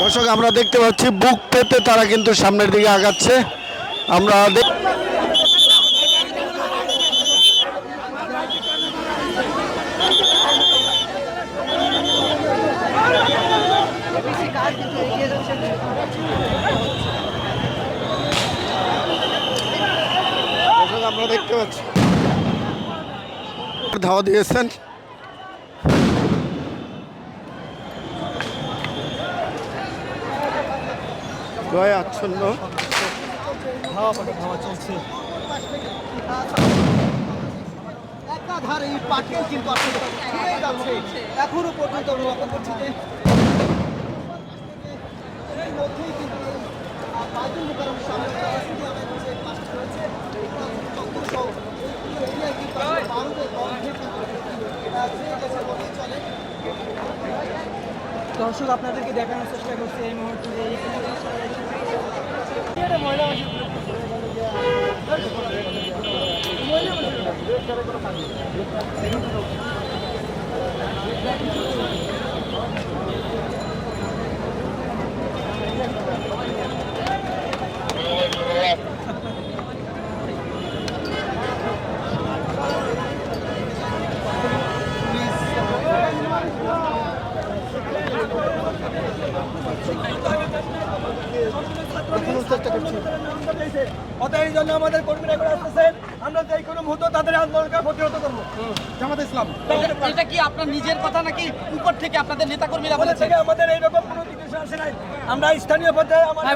দর্শক, আমরা দেখতে পাচ্ছি, বুক পেতে তারা কিন্তু সামনের দিকে আগাচ্ছে। আমরা আমরা দেখতে পাচ্ছি। ধাওয়া দিয়েছেন। দয়া আচ্ছন্ন। একাধার এই পাখিও কিন্তু যাচ্ছে। এখনও পর্যন্ত লক্ষ্য করছি যে এর মধ্যেই কিন্তু আহ, বাইতুল মোকাররমের সামনে চলে। দর্শক আপনাদেরকে দেখানোর চেষ্টা করছি এই মুহূর্তে যে অতএব এই জন্য আমাদের কর্মীরা আসতেছেন। আমরা যে কোনো মুহূর্তে তাদের আন্দোলনকে প্রতিহত করব। জামাত ইসলাম। এটা কি আপনার নিজের কথা নাকি উপর থেকে আপনাদের বলেছে? আমাদের এইরকম কোনো নির্দেশ আসে নাই। আমরা স্থানীয় পর্যায়ে আমাদের